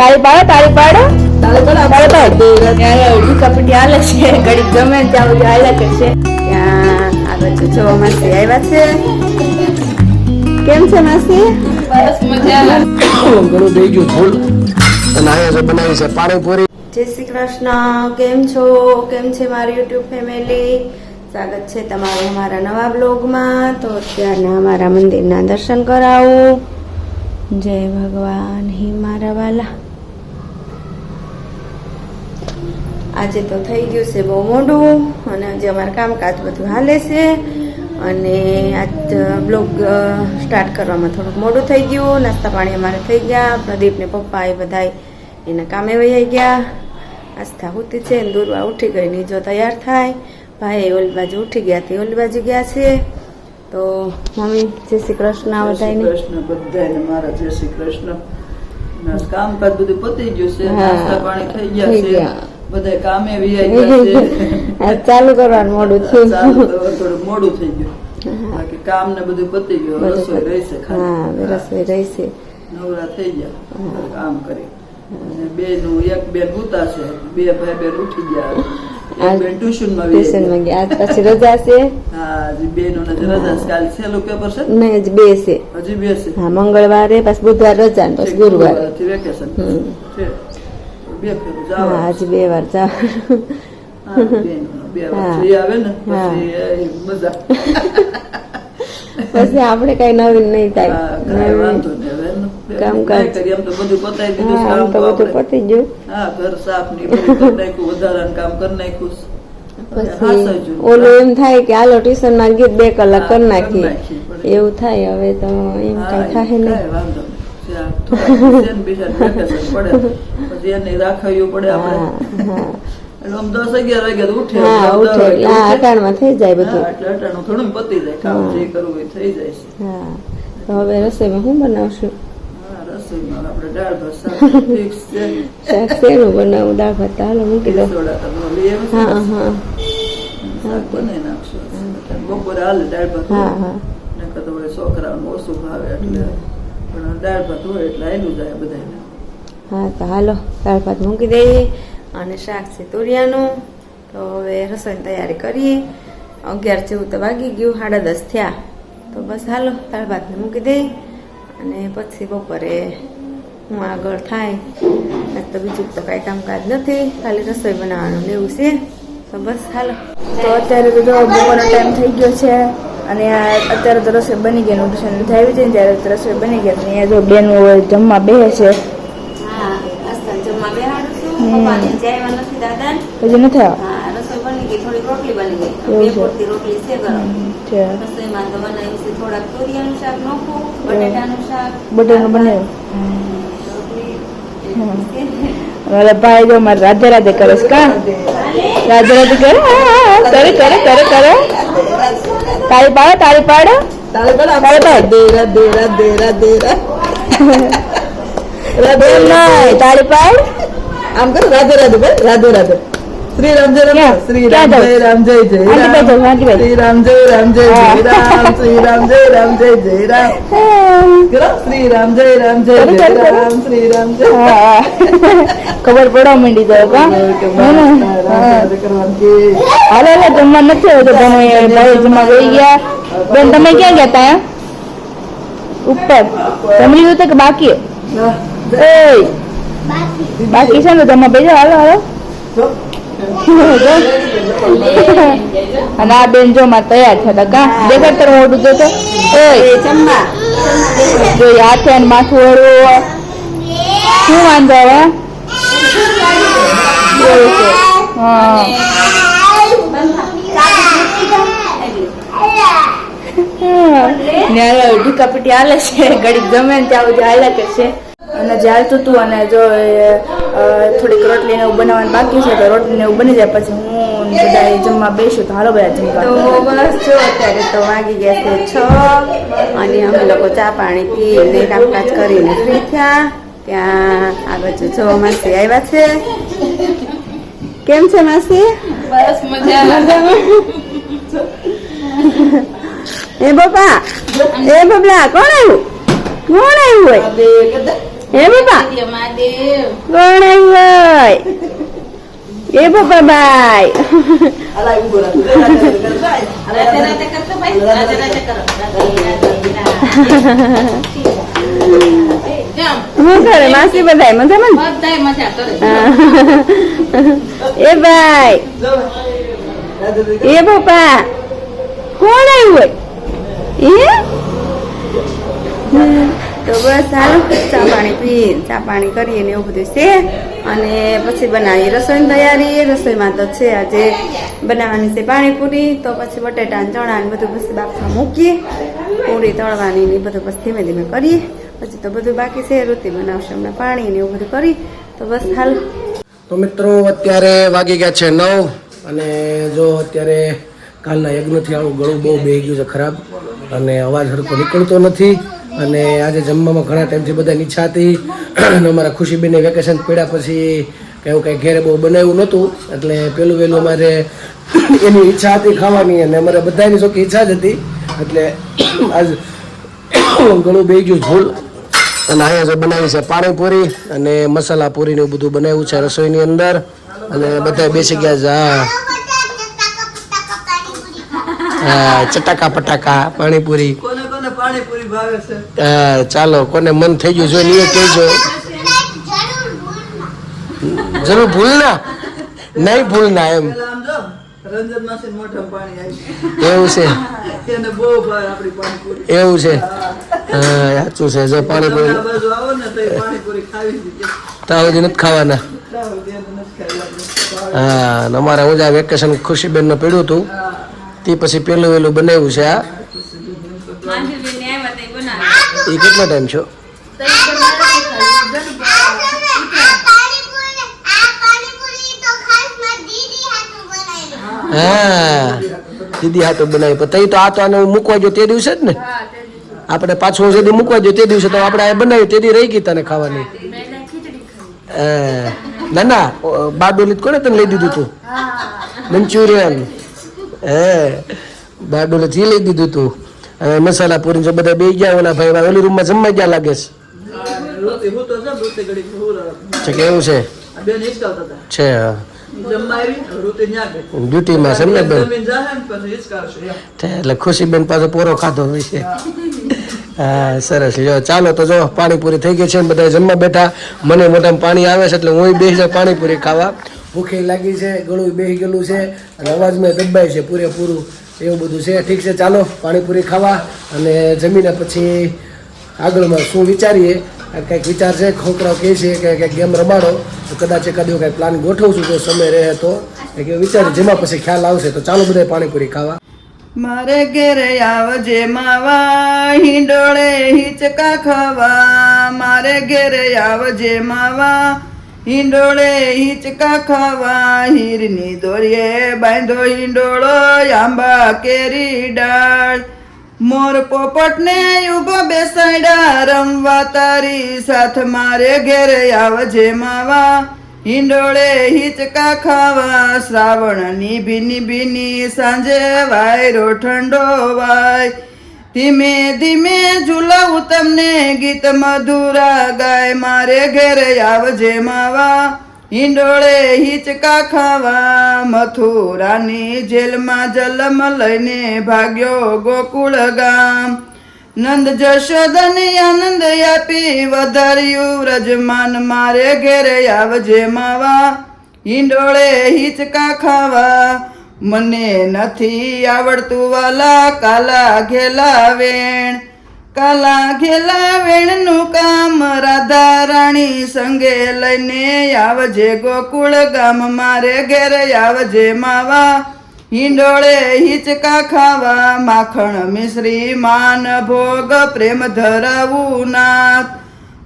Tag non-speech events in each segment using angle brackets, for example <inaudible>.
તાળી પાડો તાળી પાડો. તાળી પાડો. યાર કપટી હાલે છે. ઘડીક ગમે ત્યાં સુધી હાલ્યા કરશે ત્યાં આગળ જો જો માસી આવ્યા છે. કેમ છે માસી? ઘણું થઈ ગયું ફૂલ અને અહીંયા જે બનાવી છે પાણીપુરી. જય શ્રી કૃષ્ણ. કેમ છો? કેમ છે મારી યુટ્યુબ ફેમિલી? સ્વાગત છે તમારું અમારા નવા બ્લોગમાં. તો અત્યારના અમારા મંદિરના દર્શન કરાવું. જય ભગવાન હિ મારા વાલા. આજે તો થઈ ગયું છે બહુ મોડું અને આજે અમારું કામકાજ બધું હાલે છે અને આજ બ્લોગ સ્ટાર્ટ કરવામાં થોડુંક મોડું થઈ ગયું. નાસ્તા પાણી અમારે થઈ ગયા. પ્રદીપને પપ્પા એ બધા એના કામે વહી ગયા. આસ્થા હુતી છે દુર્વા ઉઠી ગઈ. નીચો જો તૈયાર થાય. ભાઈ ઓલી બાજુ ઉઠી ગયા તે ઓલી બાજુ ગયા છે. તો મમ્મી જય શ્રી કૃષ્ણ બધાને કૃષ્ણ બધાને મારા જય શ્રી કૃષ્ણ. કામકાજ બધું પતી ગયું છે. નાસ્તા પાણી થઈ ગયા છે. બધા કામે ચાલુ કરવાનું મોડું થયું. થોડું મોડું થઈ ગયું. બાકી કામ ને બધું પતી ગયું. રસોઈ રહેશે હા રસોઈ રહેશે. નવરા થઈ ગયા. કામ કરી. બે નું એક બેન ઉતા છે. બે ભાઈ બેન ઉઠી ગયા. આજ બેન ટ્યુશનમાં આજ પછી રજા છે? હા હજી બેનો ને રજા છે. કાલે છેલ્લું પેપર છે? નહીં બે છે. હજી બે છે. હા મંગળવારે પછી બુધવાર રજા ને પછી ગુરુવાર. વેકેશન. છે બે ફેરું હા જવાનું બે વાર જાવ. બે વાર જઈ આવે ને પછી મજા. પછી આપણે કઈ નવીન નહીં થાય. કામકાજ. એમ. તો બધું પતાવી દીધું છે, હા આમ આમ તો તો બધું પતી ગયું. હા ઘર સાફ ને કરી નાખ્યું વધારાનું કામ કરી નાખ્યું. પછી ઓલું એમ થાય કે હાલો ટ્યુશનમાં ગીત બે કલાક કરી નાખીએ, એવું થાય હવે તો એમ કઈ થાય નહીં. પછી એને રાખાયું પડે આપણે એટલે આમ દસ અગિયાર ઉઠે. અટાણમાં થઈ જાય બધું એટલે અટાણું ઘણું પતી જાય કામ જે કરવું એ થઈ જાય છે હવે રસોઈમાં શું બનાવશું હા, રસોઈમાં આપણે દાળ ભાત શાક ફિક્સ છે શાક શેનું બનાવું દાળ ભાત હાલો મૂકી દો હા? હા શાક બનાવી નાખશું બપોરે હાલ દાળ ભાત હા હા નકર તો છોકરાઓને ઓછું ભાવે એટલે પણ દાળ ભાત હોય એટલે આયલું જાય બધાને હા તો હાલો દાળ ભાત મૂકી દઈએ અને શાક છે તોરિયાનું. તો હવે રસોઈની તૈયારી કરીએ. અગિયાર જેવું તો વાગી ગયું સાડા દસ થયા. તો બસ હાલો દાળ ભાતને મૂકી દઈએ. અને પછી બપોરે હું આગળ થાય. તો બીજું તો કાંઈ કામકાજ નથી ખાલી રસોઈ બનાવવાનું લેવું છે. તો બસ હાલો. તો અત્યારે તો બપોરનો ટાઈમ થઈ ગયો છે. અને આ અત્યારે તો રસોઈ બની ગઈ ટ્યુશન આવી છે ને ત્યારે તો રસોઈ બની અને અહીંયા જો બેનો જમવા બેસે છે. હજી નથી આવ્યા? રોટલી બની ગઈ. બે છે. પૂરતી રોટલી છે ગરમ. રસોઈમાં તો બનાવ્યું છે થોડાક તુરિયાનું શાક નોખું બટેટાનું શાક બટેટાનું બનાવ્યું. મારા ભાઈ જો મારે રાધે રાધે કરે કા? રાધે રાધે કરે? કરે કરે કરે કરે. તાળી પાડો તાળી પાડો તારે બરાબર તાળી પાડો રાધે રાધે રાધે રાધે રાધે એમ નહીં, તાળી પાડ આમ કરો રાધે રાધે ભાઈ રાધે રાધે શ્રી રામ જય રામ ક્યાં? શ્રી ક્યાં રામ જાઉં? જય રામ જય જય આંટી રામ બાજુ, આંટી બાજુ. શ્રી રામ જય રામ જય જય હા. રામ શ્રી રામ જય રામ જય જય રામ કરો શ્રી રામ જય રામ જય કરો, જય કરો, કરો. રામ શ્રી રામ જય હા, હા. ખબર પડવા માંડી જાય કા કે હે ને? રાધે રાધે કરવાનું કે હાલો હાલો જમવા નથી આવ્યો તો તમે ભાઈ જમવા ગઈ ગયા બેન તમે ક્યાં ગયા તા ઉપર જમી લીધું તો કે બાકી ના, ઓય બાકી છે ને જમવા બેજો હાલો હાલો જો. <laughs> અને આ બેન જો માં તૈયાર છે કા દેખાડ તર મોઢું જોતો જો હાથે અને માથું ઓળવું શું વાંધો હવે છે હા ઢીકાપીટી હાલે છે. ઘડીક જમે ત્યાં સુધી કે કરશે અને જે હાલતું હતું અને જો થોડીક રોટલી ને એવું બનાવવાનું બાકી છે તો રોટલી ને એવું બની જાય પછી હું બધા જમવા બેસું તો હાલો બધા જમવા. તો બસ જો અત્યારે તો વાગી ગયા છે છ અને અમે લોકો ચા પાણી પીને કામકાજ કરીને ફ્રી થયા. ત્યાં આગળ જો જો માસી આવ્યા છે. કેમ છે માસી? બસ મજા એ બાપા એ બબલા કોણ આવ્યું? કોણ આવ્યું હોય? એ કદા. હે બાપા કોણ આવ્યું એ બાપા બાય અલા ઊભો રાખ રાજા રાજા કરતા હું કરે માસી બધાય મજામાં ને? એ ભાઈ એ બાપા કોણ આવ્યું હોય એ તો બસ હાલો, ચા પાણી પી, ચા પાણી કરીએ ને એવું બધું છે. અને પછી બનાવીએ રસોઈની તૈયારી. રસોઈમાં તો છે આજે બનાવવાની છે પાણીપુરી, તો પછી બટેટા ચણા ને બધું પછી બાફા મૂકીએ. પૂરી તળવાની ને બધું પછી ધીમે ધીમે કરીએ. પછી તો બધું બાકી છે રોટી બનાવશે હમણાં પાણી ને એવું બધું કરી. તો બસ હાલ. તો મિત્રો, અત્યારે વાગી ગયા છે નવ અને જો અત્યારે કાલના યજ્ઞથી આવું ગળું બહુ બે ગયું છે ખરાબ અને અવાજ હરકો નીકળતો નથી. અને આજે જમવામાં ઘણા ટાઈમથી બધાની ઈચ્છા હતી. અને અમારા ખુશીબેને વેકેશન પડ્યા પછી એવું કંઈ ઘેરે બહુ બનાવ્યું નહોતું. એટલે પેલું વહેલું અમારે એની ઈચ્છા હતી ખાવાની અને અમારે બધાની ચોખ્ખી ઈચ્છા જ હતી. એટલે આજ ઘણું બે ગયું ઝૂલ. અને અહીંયા જે બનાવી છે પાણીપુરી અને મસાલા પૂરીને એવું બધું બનાવ્યું છે રસોઈની અંદર. અને બધા બેસી ગયા છે હા. હા ચટાકા પટાકા પાણીપુરી. કોને કોને પાણીપુરી ભાવે છે? હા, ચાલો કોને મન થઈ ગયું જો એ કહેજો. જરૂર ભૂલ ના. નહીં ભૂલ ના એમ. પેલા આમ રંજન માસી મોઢા પાણી આવી એવું છે. એને બહુ ભાવે આપણી પાણીપુરી. એવું છે. હા. સાચું છે જો પાણીપુરી આ આવો ને તો પાણીપુરી ખાવી જ નથી ખાવાના. હા અમારે હું જ્યાં વેકેશન ખુશીબેનને પડ્યું હતું તે પછી પેલું વેલું બનાવ્યું છે આ. એ કેટલો ટાઈમ છો? હા. દીદી હાથો બનાવી પણ તઈ તો આ તો આને મૂકવા જો તે દિવસે જ ને? આપણે પાછું સુધી મૂકવા જો તે દિવસે તો આપણે આ બનાવી તે દી રહી ગઈ તને ખાવાની. ના ના બારડોલી કોને તને લઈ દીધું તું? મંચુરિયન. હે. બારડોલી થી લઈ દીધું તું. અને મસાલા પૂરી જો બધા બે ગયા ઓલા ભાઈ ઓલી રૂમમાં જમવા ગયા લાગે છે? રોટી છે છે? છે છે હા. ડ્યુટીમાં છે ને બેન? એટલે ખુશીબેન પાસે પોરો ખાધો હોય છે. હા સરસ. જો ચાલો તો જો પાણીપુરી થઈ ગઈ છે બધા જમવા બેઠા. મને મોટામાં પાણી આવે છે એટલે હું બેસી જાય પાણીપુરી ખાવા. ભૂખે લાગી છે ગળું બેસી ગયેલું છે. અને અવાજમાં દબાય છે પૂરેપૂરું. એવું બધું છે. ઠીક છે, ચાલો, પાણીપુરી ખાવા અને જમીને પછી આગળમાં શું વિચારીએ? કંઈક વિચાર છે છોકરાઓ કહે છે કે કંઈક ગેમ રમાડો. તો કદાચ એકાદ કંઈક પ્લાન ગોઠવું છું, જો સમય રહે તો. કંઈક વિચાર જેમાં પછી ખ્યાલ આવશે. તો ચાલો બધા પાણીપુરી ખાવા. મારે ઘેરે આવજે માવા, હિંડોળે હિચકા ખાવા. મારે ઘેરે આવજે માવા હિંડોળે હિંચકા ખાવા હીરની દોરીએ બાંધો હિંડોળો, આંબા, કેરી ડાળ મોર પોપટને ઊભો બેસાડ્યા, રમવા તારી સાથ મારે ઘેરે આવજે માવા. હિંડોળે હિંચકા ખાવા, શ્રાવણની ભીની ભીની સાંજે વાયરો ઠંડો વાય. ધીમે ધીમે ઝુલાવું તમને ગીત મધુરા ગાય મારે ઘેરે આવજે માવા. હિંડોળે હિચકા ખાવા, મથુરાની જેલમાં જલમ લઈને ભાગ્યો ગોકુળ ગામ. નંદ જશોદને આનંદ આપી વધાર્યું વ્રજમાન મારે ઘેરે આવજે માવા. હિંડોળે હિચકા ખાવા મને નથી આવડતું વાલા કાલા ઘેલા વેણ. કાલા ઘેલા વેણનું કામ રાધા રાણી સંગે લઈને આવજે ગોકુળ ગામ મારે ઘેર આવજે માવા. હિંડોળે હિચકા ખાવા, માખણ મિશ્રી માન ભોગ પ્રેમ ધરાવું નાથ.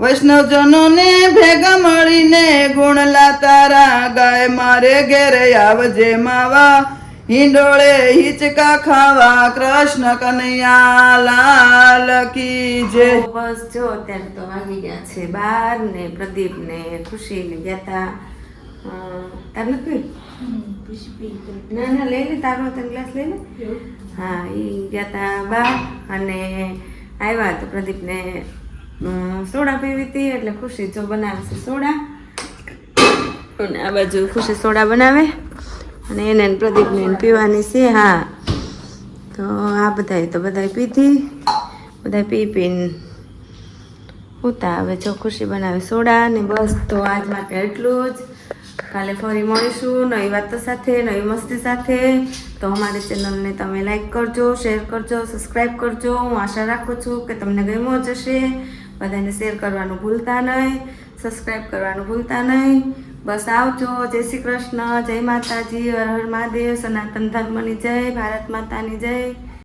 વૈષ્ણવજનોને ભેગા મળીને ગુણલા તારા ગાય મારે ઘેર આવજે માવા. હિંડોળે હિચકા ખાવા કૃષ્ણ કનૈયા લાલ કી જે બસ જો, અત્યારે તો વાગી ગયા છે બાર ને પ્રદીપ ને ખુશી ને ગયા તા. તાર નથી? ના ના, લઈ લે, તારો તને ગ્લાસ લઈ લે. હા એ ગયા તા બાર અને આવ્યા તો પ્રદીપને સોડા પીવી હતી એટલે ખુશી જો બનાવે છે સોડા. અને આ બાજુ ખુશી સોડા બનાવે. અને એને પ્રદીપને પીવાની છે, હા. તો આ બધાય તો બધાય પીધી. બધાય પી પીને ઉતા હવે જો ખુશી બનાવે સોડા ને બસ તો આજ માટે એટલું જ. કાલે ફરી મળીશું, નવી વાતો સાથે, નવી મસ્તી સાથે. તો અમારી ચેનલને તમે લાઈક કરજો, શેર કરજો સબસ્ક્રાઈબ કરજો. હું આશા રાખું છું કે તમને ગમ્યો જ હશે. બધાને શેર કરવાનું ભૂલતા નહીં સબસ્ક્રાઈબ કરવાનું ભૂલતા નહીં. બસ આવજો, જય શ્રી કૃષ્ણ, જય માતાજી, હર હર મહાદેવ, સનાતન ધર્મની જય, ભારત માતાની જય.